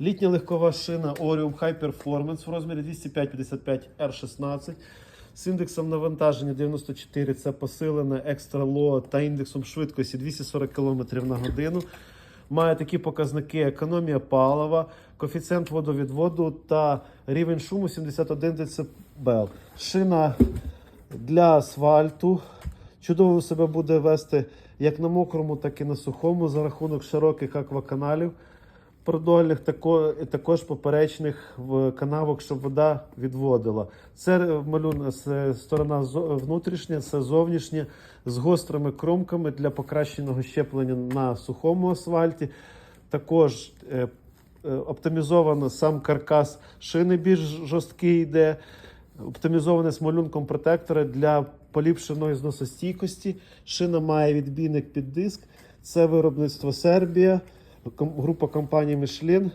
Літня легкова шина Orium High Performance в розмірі 205-55 R16 з індексом навантаження 94, це посилене екстра ло та індексом швидкості 240 км на годину. Має такі показники: економія палива, коефіцієнт водовідводу та рівень шуму 71 дБ. Шина для асфальту. Чудово себе буде вести як на мокрому, так і на сухому за рахунок широких акваканалів продольних, також поперечних канавок, щоб вода відводила. Це малюн, сторона внутрішня, це зовнішня з гострими кромками для покращеного щеплення на сухому асфальті. Також е, е, оптимізовано сам каркас шини більш жорсткий йде. Оптимізоване з малюнком протектора для поліпшеної зносостійкості. Шина має відбійник під диск. Це виробництво Сербія, група компанії Michelin.